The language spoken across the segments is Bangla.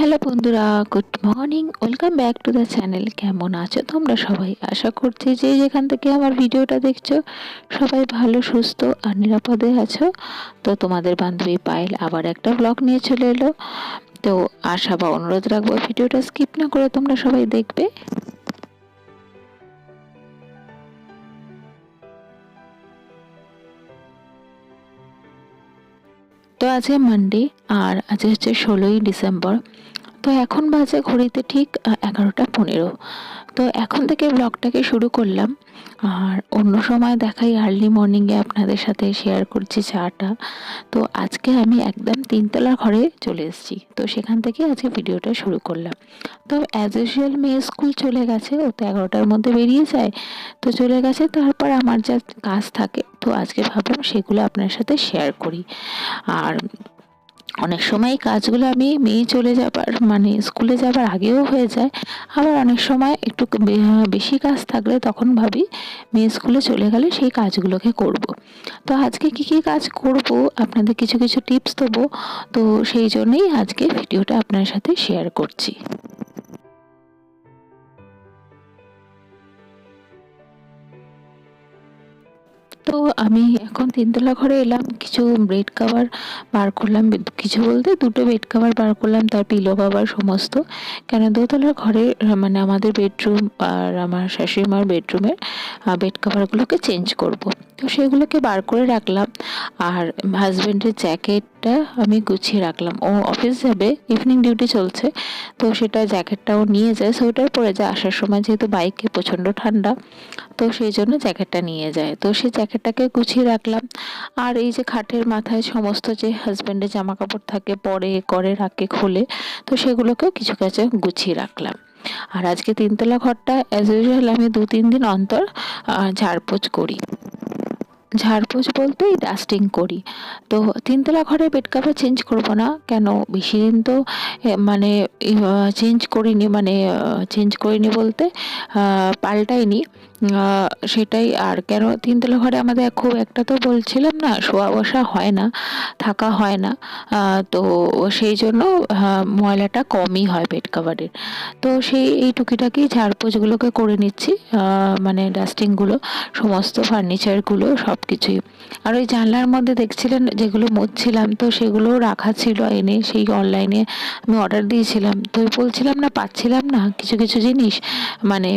হ্যালো বন্ধুরা, good morning. Welcome back to the channel. কেমন আছো তোমরা সবাই? আশা করছি যে যেখান থেকে আমার ভিডিওটা দেখছ, সবাই ভালো, সুস্থ আর নিরাপদে আছো। তো তোমাদের বান্ধবী পায়েল আবার একটা ব্লগ নিয়ে চলে এলো। তো আশা বা অনুরোধ রাখব ভিডিওটা স্কিপ না করে তোমরা সবাই দেখবে। তো আজকে মানডে আর আজকে হচ্ছে ষোলোই ডিসেম্বর। তো এখন বাজে ঘড়িতে ঠিক এগারোটা পনেরো। তো এখন থেকে ব্লগটাকে শুরু করলাম। আর অন্য সময় দেখাই আর্লি মর্নিংয়ে আপনাদের সাথে শেয়ার করছি চাটা। তো আজকে আমি একদম তিনতলার ঘরে চলে এসেছি। তো সেখান থেকে আজকে ভিডিওটা শুরু করলাম। তো অ্যাজ ইউজুয়াল মেয়ে স্কুল চলে গেছে, ও তো এগারোটার মধ্যে বেরিয়ে যায়। তো চলে গেছে, তারপর আমার যা কাজ থাকে। তো আজকে ভাবলাম সেগুলো আপনার সাথে শেয়ার করি। আর অনেক সময় কাজগুলো আমি মেয়ে চলে যাবার মানে স্কুলে যাবার আগেও হয়ে যায় আবার অনেক সময় একটু বেশি কাজ থাকলে তখন ভাবি মেয়ে স্কুলে চলে গেলে সেই কাজগুলোকে করব। তো আজকে কি কি কাজ করব, আপনাদের কিছু কিছু টিপস দেবো, তো সেই জন্যেই আজকে ভিডিওটা আপনার সাথে শেয়ার করছি তো আমি এখন তিনতলা ঘরে এলাম, কিছু বেড কাভার বার করলাম, কিছু বলতে দুটো বেড কাভার বার করলাম, তার পিলো কাভার সমস্ত। কেন দোতলার ঘরে মানে আমাদের বেডরুম আর আমার শাশুড়ি মার বেডরুমের বেড কাভারগুলোকে চেঞ্জ করব। তো সেগুলোকে বার করে রাখলাম, আর হাজব্যান্ডের জ্যাকেটটা আমি গুছিয়ে রাখলাম। ও অফিস যাবে ইভিনিং ডিউটি চলছে, তো সেটা জ্যাকেটটাও নিয়ে যায়। সোয়েটার পরে যায় আসার সময় যেহেতু বাইকে প্রচণ্ড ঠান্ডা, তো সেই জন্য জ্যাকেটটা নিয়ে যায়। তো সেই জ্যাকেটটাকে গুছিয়ে রাখলাম। আর এই যে খাটের মাথায় সমস্ত যে হাজব্যান্ডের জামা কাপড় থাকে, পরে করে, রাখে, খোলে, তো সেগুলোকেও কিছু কাছে গুছিয়ে রাখলাম। আর আজকে তিনতলা ঘরটা অ্যাজ ইউজুয়াল আমি দু তিন দিন অন্তর ঝাড়পোছ করি। ঝাড়পোছ বলতে ডাস্টিং করি। তো তিনতলা ঘরে বেড কাভার চেঞ্জ করব না, কেন? বেশি দিন তো মানে চেঞ্জ করিনি মানে চেঞ্জ করিনি বলতে পাল্টাইনি। সেটাই আর কেন? তিনতলা ঘরে আমাদের খুব একটা তো বলছিলাম না, শোয়া বসা হয় না, থাকা হয় না। তো সেই জন্য ময়লাটা কমই হয় বেড কাভারের তো সেই এই টুকিটাকি ঝাড়পোছগুলোকে করে নিচ্ছি মানে ডাস্টিংগুলো সমস্ত ফার্নিচারগুলো সব কিছুই আর ওই জানলার মধ্যে দেখছিলেন যেগুলো মুছছিলাম, তো সেগুলোও রাখা ছিল এনে, সেই অনলাইনে আমি অর্ডার দিয়েছিলাম। তো বলছিলাম না, পাচ্ছিলাম না কিছু কিছু জিনিস। মানে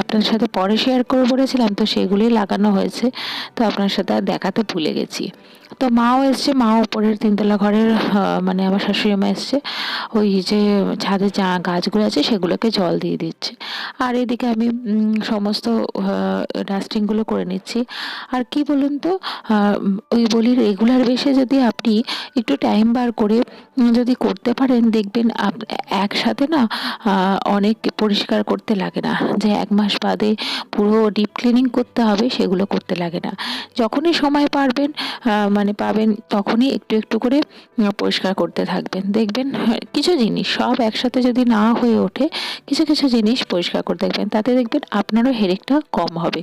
আপনার সাথে শেয়ার করে বলেছিলাম তো সেগুলোই লাগানো হয়েছে। তো আপনার সাথে আর দেখাতে ভুলে গেছি। তো মাও এসছে, মা ওপরের তিনতলা ঘরের মানে আমার শাশুড়ি মা এসছে। ওই যে ছাদে যা গাছগুলো আছে সেগুলোকে জল দিয়ে দিচ্ছে। আর এদিকে আমি সমস্ত ডাস্টিংগুলো করে নিচ্ছি। আর কি বলুন তো ওই বলি রেগুলার বেসে যদি আপনি একটু টাইম বার করে যদি করতে পারেন, দেখবেন একসাথে না অনেক পরিষ্কার করতে লাগে না। যে এক মাস বাদে পুরো ডিপ ক্লিনিং করতে হবে, সেগুলো করতে লাগে না। যখনই সময় পারবেন মানে পাবেন তখনই একটু একটু করে পরিষ্কার করতে থাকবেন। দেখবেন কিছু জিনিস সব একসাথে যদি না হয়ে ওঠে, কিছু কিছু জিনিস পরিষ্কার করে দেখবেন। তাতে দেখবেন আপনারও হেরেকটা কম হবে।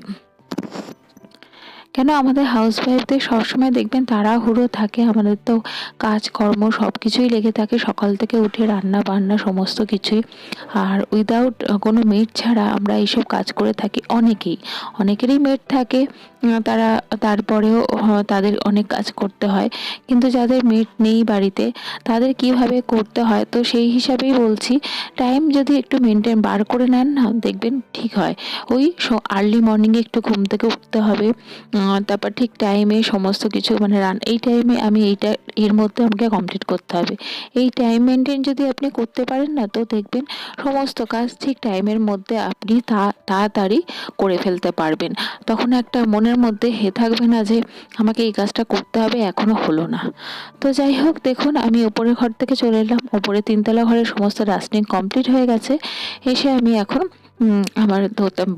কেন আমাদের হাউস ওয়াইফদের সবসময় দেখবেন তাড়াহুড়ো থাকে, আমাদের তো কাজকর্ম সব কিছুই লেগে থাকে, সকাল থেকে উঠে রান্না বান্না সমস্ত কিছুই। আর উইদাউট কোনো মেড ছাড়া আমরা এইসব কাজ করে থাকি অনেকেই। অনেকেরই মেড থাকে তারা তারপরেও তাদের অনেক কাজ করতে হয়। কিন্তু যাদের মেড নেই বাড়িতে, তাদের কীভাবে করতে হয়? তো সেই হিসাবেই বলছি টাইম যদি একটু মেনটেন বার করে নেন না, দেখবেন ঠিক হয়। ওই আর্লি মর্নিংয়ে একটু ঘুম থেকে উঠতে হবে। তারপর ঠিক টাইমে সমস্ত কিছু মানে রান এই টাইমে আমি এইটা, এর মধ্যে আমাকে কমপ্লিট করতে হবে। এই টাইম মেনটেন যদি আপনি করতে পারেন না, তো দেখবেন সমস্ত কাজ ঠিক টাইমের মধ্যে আপনি তাড়াতাড়ি করে ফেলতে পারবেন। তখন একটা মনের মধ্যে হে থাকবে না যে, আমাকে এই কাজটা করতে হবে এখনও হলো না। তো যাই হোক, দেখুন, আমি ওপরের ঘর থেকে চলে এলাম। ওপরে তিনতলা ঘরের সমস্ত ডাস্টিং কমপ্লিট হয়ে গেছে। এসে আমি এখন আমার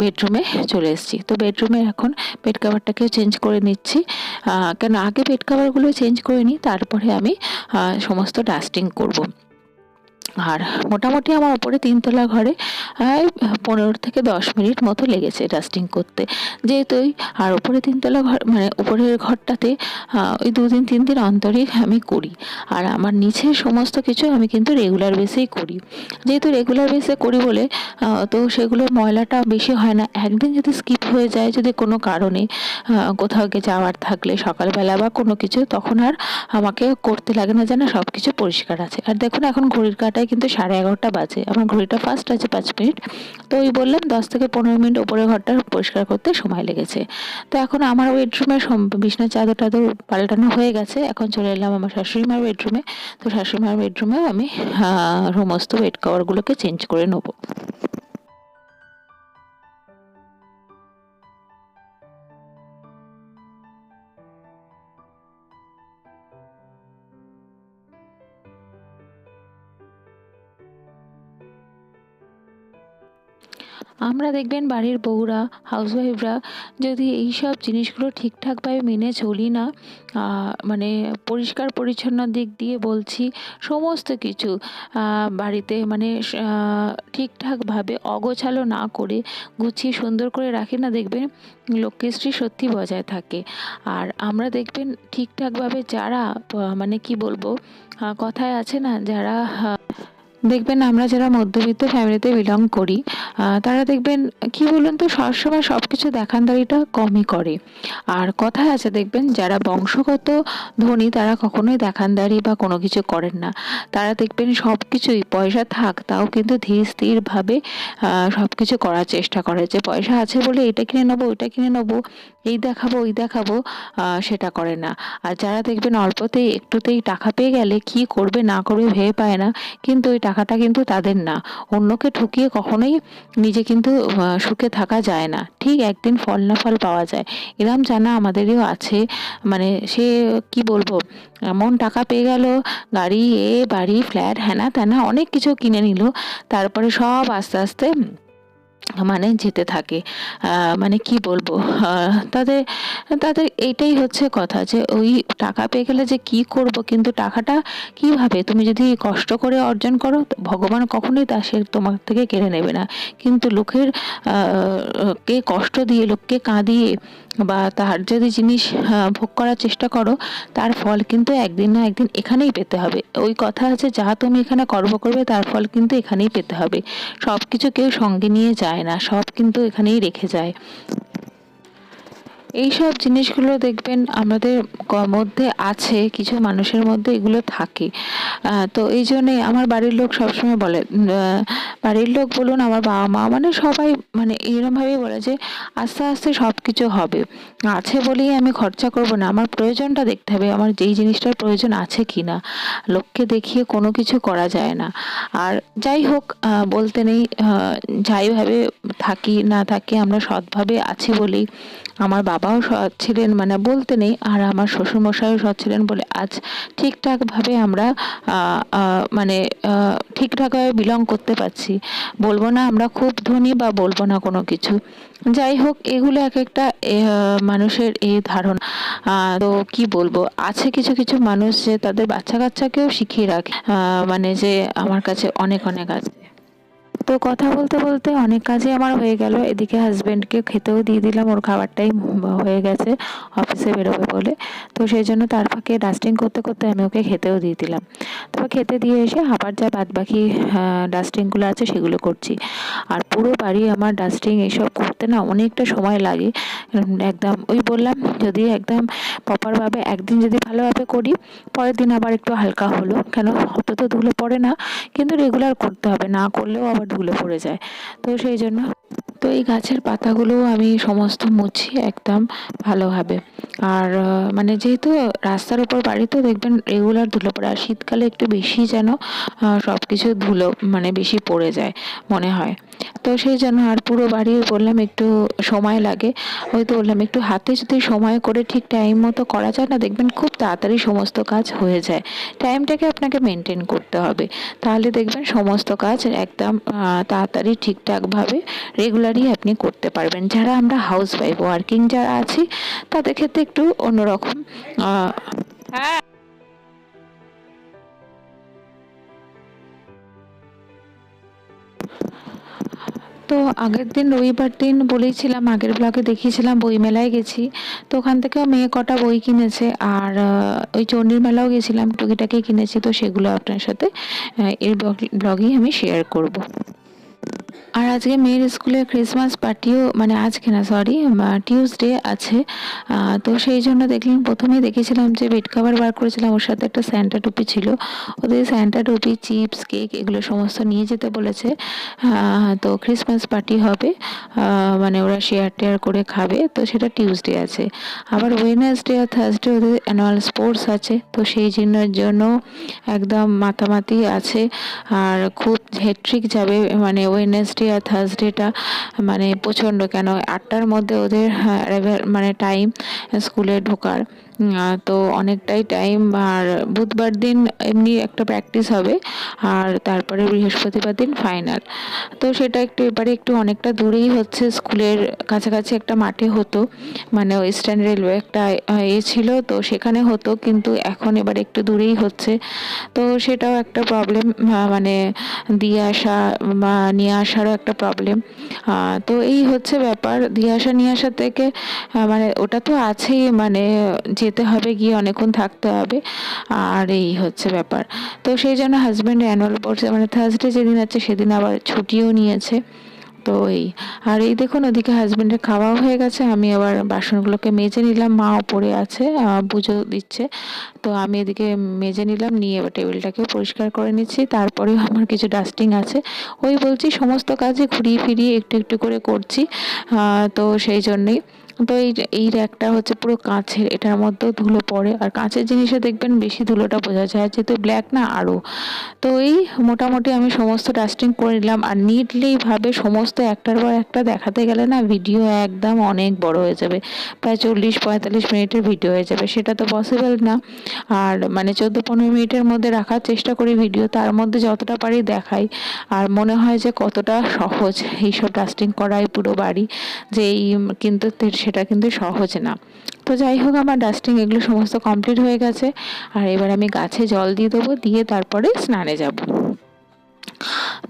বেডরুমে চলে এসেছি। তো বেডরুমে এখন বেড কাভারটাকে চেঞ্জ করে নিচ্ছি। কেন আগে বেড কাভারগুলো চেঞ্জ করে নিই তারপরে আমি সমস্ত ডাস্টিং করব। আর মোটামুটি আমার ওপরে তিনতলা ঘরে পনেরো থেকে দশ মিনিট মতো লেগেছে ডাস্টিং করতে। যেহেতু আর ওপরে তিনতলা ঘর মানে উপরের ঘরটাতে ওই দুদিন, তিন দিন অন্তরই আমি করি। আর আমার নিচে সমস্ত কিছু আমি কিন্তু রেগুলার বেসেই করি। যেহেতু রেগুলার বেসে করি বলে তো সেগুলো ময়লাটা বেশি হয় না। একদিন যদি স্কিপ হয়ে যায় যদি কোনো কারণে কোথাও গিয়ে যাওয়ার থাকলে সকালবেলা বা কোনো কিছু, তখন আর আমাকে করতে লাগে না যেন সব কিছু পরিষ্কার আছে। আর দেখুন, এখন ঘড়ির কাটায় কিন্তু সাড়ে এগারোটা বাজে। আমার ঘড়িটা ফার্স্ট আছে পাঁচ মিনিট। তো ওই বললাম দশ থেকে পনেরো মিনিট ওপরে ঘরটা পরিষ্কার করতে সময় লেগেছে। তো এখন আমার বেডরুমে বিছনা চাদর টাদর পাল্টানো হয়ে গেছে। এখন চলে এলাম আমার শাশুড়ি মার বেডরুমে তো শাশুড়ি মার বেডরুমেও আমি সমস্ত বেড কভারগুলোকে চেঞ্জ করে নেব। আমরা দেখবেন বাড়ির বউরা হাউসওয়াইফরা যদি এই সব জিনিসগুলো ঠিকঠাকভাবে মেনে চলি না মানে পরিষ্কার পরিচ্ছন্ন দিক দিয়ে বলছি, সমস্ত কিছু বাড়িতে মানে ঠিকঠাকভাবে অগোছালো না করে, গুছিয়ে সুন্দর করে রাখি না, দেখবেন লক্ষ্মীশ্রী সত্যি বজায় থাকে। আর আমরা দেখবেন ঠিকঠাকভাবে যারা মানে কি বলব কথায় আছে না, যারা দেখবেন আমরা যারা মধ্যবিত্ত ফ্যামিলিতে বিলং করি তারা দেখবেন, কি বলুন তো, সবসময় সব কিছু দেখানদারিটা কমই করে। আর কথায় আছে দেখবেন, যারা বংশগত ধনী, তারা কখনোই দেখানদারি বা কোনো কিছু করেন না। তারা দেখবেন সব কিছুই পয়সা থাক, তাও কিন্তু ধীর স্থিরভাবে সব কিছু করার চেষ্টা করে যে পয়সা আছে বলে এটা কিনে নেব, ওইটা কিনে নেব, এই দেখাবো, ওই দেখাবো সেটা করে না। আর যারা দেখবেন অল্পতেই, একটুতেই টাকা পেয়ে গেলে কি করবে না করবে ভেবে পায় না, কিন্তু ওই টাকাটা কিন্তু তাদের না। অন্যকে ঠকিয়ে কখনোই নিজে কিন্তু সুখে থাকা যায় না। ঠিক একদিন ফল না ফল পাওয়া যায়। এরম জানা আমাদেরও আছে। মানে সে কি বলব? এমন টাকা পেয়ে গেল, গাড়ি, এ, বাড়ি, ফ্ল্যাট হ্যানা ত্যানা অনেক কিছু কিনে নিল। তারপরে সব আস্তে আস্তে মানে যেতে থাকে। মানে কি বলব? তাদের তাদের এইটাই হচ্ছে কথা যে ওই টাকা পেয়ে গেলে যে কি করব? কিন্তু টাকাটা কীভাবে? তুমি যদি কষ্ট করে অর্জন করো ভগবান কখনোই তা সে তোমার থেকে কেড়ে নেবে না। কিন্তু লোকের কে কষ্ট দিয়ে, লোককে কাঁদিয়ে বা তার যদি জিনিস ভোগ করার চেষ্টা করো, তার ফল কিন্তু একদিন না একদিন এখানেই পেতে হবে। ওই কথা আছে যা তুমি এখানে কর্ম করবে, তার ফল কিন্তু এখানেই পেতে হবে। সব কিছু কেউ সঙ্গে নিয়ে যায় না, সব কিন্তু এখানেই রেখে যায়। এই সব জিনিসগুলো দেখবেন আমাদের মধ্যে আছে, কিছু মানুষের মধ্যে এগুলো থাকে। তো এই জন্যে আমার বাড়ির লোক সবসময় বলে বাড়ির লোক বলুন, আমার বাবা মা মানে সবাই মানে এইরকমভাবেই বলে যে, আস্তে আস্তে সব কিছু হবে। আছে বলেই আমি খরচা করব না। আমার প্রয়োজনটা দেখতে হবে, আমার যেই জিনিসটার প্রয়োজন আছে কি না লোককে দেখিয়ে কোনো কিছু করা যায় না। আর যাই হোক বলতে নেই যাইভাবে থাকি না থাকি আমরা সৎভাবে আছি বলেই আমার বাবাও সৎ ছিলেন মানে বলতে নেই, আর আমার শ্বশুরমশাইও সৎ ছিলেন বলে আজ ঠিকঠাকভাবে আমরা মানে ঠিকঠাকভাবে বিলং করতে পারছি। বলব না আমরা খুব ধনী বা বলব না কোনো কিছু। যাই হোক, এগুলো এক একটা মানুষের এই ধারণা। তো কি বলব, আছে কিছু কিছু মানুষ যে তাদের বাচ্চা কাচ্চাকেও শিখিয়ে রাখে। মানে যে আমার কাছে অনেক অনেক আছে। তো কথা বলতে বলতে অনেক কাজই আমার হয়ে গেল। এদিকে হাজব্যান্ডকে খেতেও দিয়ে দিলাম, ওর খাবারটাই হয়ে গেছে অফিসে বেরোবে বলে। তো সেই জন্য তার ফাঁকে ডাস্টিং করতে করতে আমি ওকে খেতেও দিয়ে দিলাম। তারপর খেতে দিয়ে এসে আবার যা বাদ বাকি ডাস্টিংগুলো আছে সেগুলো করছি। আর পুরো বাড়ি আমার ডাস্টিং এসব করতে না অনেকটা সময় লাগে। একদম ওই বললাম যদি একদম প্রপারভাবে একদিন যদি ভালোভাবে করি, পরের দিন আবার একটু হালকা হলো। কেন? অত তো ধুলো পড়ে না। কিন্তু রেগুলার করতে হবে। না করলেও আবার ধুলো পড়ে যায়। তো সেই জন্য, তো এই গাছের পাতাগুলো আমি সমস্ত মুছি একদম ভালোভাবে। আর মানে যেহেতু রাস্তার উপর বাড়িতে দেখবেন রেগুলার ধুলো পড়ে, আর শীতকালে একটু বেশি যেন সব কিছু ধুলো মানে বেশি পড়ে যায় মনে হয়। তো সেই জন্য আর পুরো বাড়ি বললাম একটু সময় লাগে। ওই তো বললাম, একটু হাতে যদি সময় করে ঠিক টাইম মতো করা যায় না, দেখবেন খুব তাড়াতাড়ি সমস্ত কাজ হয়ে যায়। টাইমটাকে আপনাকে মেনটেন করতে হবে। তাহলে দেখবেন সমস্ত কাজ একদম তাড়াতাড়ি ঠিকঠাকভাবে রেগুলারই আপনি করতে পারবেন। যারা আমরা হাউস ওয়াইফ ওয়ার্কিং যারা আছি, তাদের ক্ষেত্রে একটু অন্যরকম হ্যাঁ। তো আগের দিন রবিবার দিন বলেছিলাম, আগের ব্লগে দেখিয়েছিলাম, বইমেলায় গেছি। তো ওখান থেকেও মেয়ে কটা বই কিনেছে আর ওই চণ্ডীর মেলাও গেছিলাম, টুকিটাকি কিনেছি, তো সেগুলো আপনার সাথে এর ব্লগেই আমি শেয়ার করব। আর আজকে মেয়ের স্কুলে ক্রিসমাস পার্টিও মানে আজকে না সরি টিউসডে আছে। তো সেই জন্য দেখলাম, প্রথমেই দেখেছিলাম যে বেড কাভার বার করেছিলাম, ওর সাথে একটা স্যান্টা টুপি ছিল। ওদের স্যান্টা টুপি চিপস কেক এগুলো সমস্ত নিয়ে যেতে বলেছে। তো ক্রিসমাস পার্টি হবে। মানে ওরা শেয়ার টেয়ার করে খাবে। তো সেটা টিউসডে আছে। আবার ওয়েনাসডে আর থার্সডে ওদের অ্যানুয়াল স্পোর্টস আছে। তো সেই জন্যের জন্য একদম মাতামাতি আছে। আর খুব হেট্রিক যাবে মানে ওয়েনেসডে আর থার্সডেটা মানে প্রচণ্ড কেন আটটার মধ্যে ওদের হ্যাঁ, মানে টাইম স্কুলে ঢোকার। তো অনেকটাই টাইম আর বুধবার দিন এমনি একটা প্র্যাকটিস হবে আর তারপরে বৃহস্পতিবার দিন ফাইনাল তো সেটা একটু এবারে একটু অনেকটা দূরেই হচ্ছে, স্কুলের কাছাকাছি একটা মাঠে হতো মানে ওয়েস্টার্ন রেলওয়ে একটা এ ছিল, তো সেখানে হতো, কিন্তু এখন এবার একটু দূরেই হচ্ছে। তো সেটাও একটা প্রবলেম মানে দিয়ে আসা বা নিয়ে আসারও একটা প্রবলেম তো এই হচ্ছে ব্যাপার, দিয়ে আসা, নিয়ে আসা থেকে মানে ওটা তো আছেই মানে যেতে হবে, গিয়ে অনেকক্ষণ থাকতে হবে। আর এই হচ্ছে ব্যাপার। তো সেই জন্য হাজব্যান্ড অ্যানুয়াল পড়ছে মানে থার্সডে যেদিন আছে সেদিন আবার ছুটিও নিয়েছে। তো এই, আর এই দেখুন ওদিকে হাজব্যান্ডের খাওয়াও হয়ে গেছে। আমি আবার বাসনগুলোকে মেজে নিলাম, মা ওপরে আছে পুজো দিচ্ছে। তো আমি এদিকে মেজে নিলাম, নিয়ে এবার টেবিলটাকেও পরিষ্কার করে নিচ্ছি। তারপরেও আমার কিছু ডাস্টিং আছে। ওই বলছি সমস্ত কাজে ঘুরিয়ে ফিরিয়ে একটু একটু করে করছি। তো সেই জন্যেই তো এই এই র্যাকটা হচ্ছে পুরো কাঁচের, এটার মধ্যেও ধুলো পড়ে। আর কাঁচের জিনিসে দেখবেন বেশি ধুলোটা বোঝা যায়, যেহেতু ব্ল্যাক না আরও তো এই মোটামুটি আমি সমস্ত ডাস্টিং করে নিলাম। আর নিটলিভাবে সমস্ত একটার পর একটা দেখাতে গেলে না ভিডিও একদম অনেক বড় হয়ে যাবে। প্রায় চল্লিশ, পঁয়তাল্লিশ মিনিটের ভিডিও হয়ে যাবে। সেটা তো পসিবল না। আর মানে চোদ্দ, পনেরো মিনিটের মধ্যে রাখার চেষ্টা করি ভিডিও তার মধ্যে যতটা পারি দেখাই। আর মনে হয় যে কতটা সহজ এইসব ডাস্টিং করাই পুরো বাড়ি। যে এই কিন্তু সেটা কিন্তু সহজ না। তো যাই হোক, আমার ডাস্টিং এগুলো সমস্ত কমপ্লিট হয়ে গেছে। আর এবার আমি গাছে জল দিয়ে দেবো, দিয়ে তারপরে স্নানে যাব।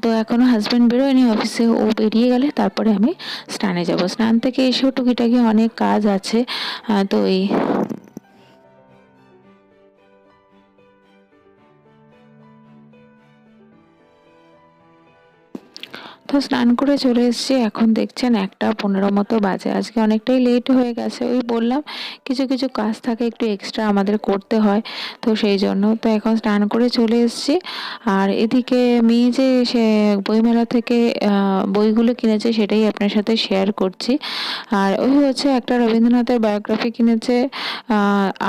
তো এখনও হাজব্যান্ড বেরোয়নি অফিসে ও বেরিয়ে গেলে তারপরে আমি স্নানে যাব। স্নান থেকে এসেও টুকিটাকি অনেক কাজ আছে। তো এই তো স্নান করে চলে এসেছি। এখন দেখছেন একটা পনেরো মতো বাজে। আজকে অনেকটাই লেট হয়ে গেছে। ওই বললাম, কিছু কিছু কাজ থাকে, একটু এক্সট্রা আমাদের করতে হয়। তো সেই জন্য তো এখন স্নান করে চলে এসেছি। আর এদিকে মেয়ে যে, সে বইমেলা থেকে বইগুলো কিনেছে, সেটাই আপনার সাথে শেয়ার করছি। আর ওই হচ্ছে একটা রবীন্দ্রনাথের বায়োগ্রাফি কিনেছে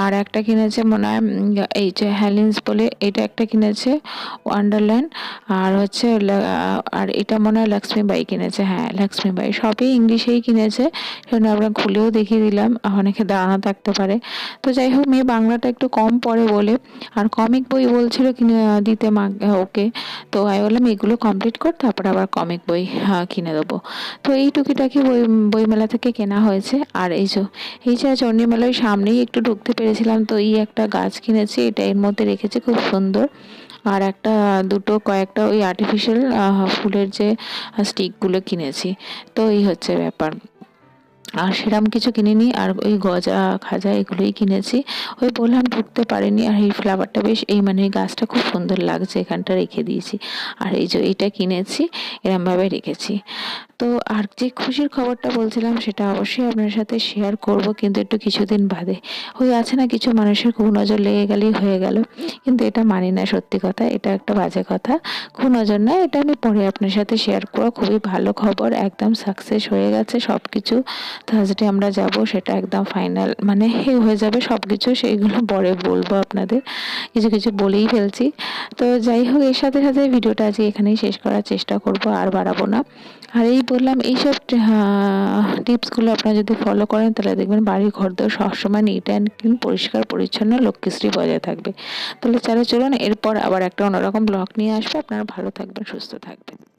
আর একটা কিনেছে মনে হয় এই যে হ্যালিন্স বলে, এটা একটা কিনেছে ওয়ান্ডারল্যান্ড আর হচ্ছে আর এটা মনে হয় লক্ষ্মীবাই কিনেছে হ্যাঁ লক্ষ্মীবাই সবই ইংলিশেই কিনেছে, সেজন্য আমরা খুলেও দেখিয়ে দিলাম, অনেকে দাঁড়ানো থাকতে পারে। তো যাই হোক, মেয়ে বাংলাটা একটু কম পড়ে বলে, আর কমিক বই বলছিল কিনে, দিতে মা, ওকে, তো আমি বললাম, এগুলো কমপ্লিট কর, তারপর আবার কমিক বই কিনে দেবো। তো এই টুকিটাকি বই, বইমেলা থেকে কেনা হয়েছে, আর এই যে এই যে চণ্ডীমেলার সামনেই একটু ঢুকতে পেরেছিলাম, তো এই একটা গাছ কিনেছি, এটা এর মধ্যে রেখেছে, খুব সুন্দর। আর একটা, দুটো কয়েকটা ওই আর্টিফিশিয়াল ফুলের যে স্টিকগুলো কিনেছি। তো এই হচ্ছে ব্যাপার। আর সেরাম কিছু কিনিনি, আর ওই গজা, খাজা এগুলোই কিনেছি। ওই বললাম ঢুকতে পারিনি, আর এই ফ্লাওয়ারটা বেশ, এই মানে গাছটা খুব সুন্দর লাগছে, এখানটা রেখে দিয়েছি। আর এই যে এইটা কিনেছি, এরমভাবে রেখেছি। তো আর যে খুশির খবরটা বলছিলাম, সেটা অবশ্যই আপনার সাথে শেয়ার করব, কিন্তু একটু কিছুদিন বাদে। ওই আছে না কিছু মানুষের খুব নজর লেগে গেলেই হয়ে গেল। কিন্তু এটা মানি না, সত্যি কথা, এটা একটা বাজে কথা। খুব নজর না, এটা আমি পরে আপনার সাথে শেয়ার করব। খুবই ভালো খবর, একদম সাকসেস হয়ে গেছে সব কিছু থার্সডে আমরা যাব, সেটা একদম ফাইনাল মানে হয়ে যাবে সব কিছু সেইগুলো পরে বলব আপনাদের। কিছু কিছু বলেই ফেলছি। তো যাই হোক, এর সাথে সাথে ভিডিওটা আজকে এখানেই শেষ করার চেষ্টা করব, আর বাড়াবো না। আর এই বললাম, এইসব টিপসগুলো আপনারা যদি ফলো করেন, তাহলে দেখবেন বাড়ির ঘর সব সবসময় নিট অ্যান্ড ক্লিন পরিষ্কার, পরিচ্ছন্ন, লক্ষ্মীশ্রী বজায় থাকবে। তাহলে চলো, চলুন, এরপর আবার একটা অন্যরকম ব্লগ নিয়ে আসবে। আপনারা ভালো থাকবেন, সুস্থ থাকবেন।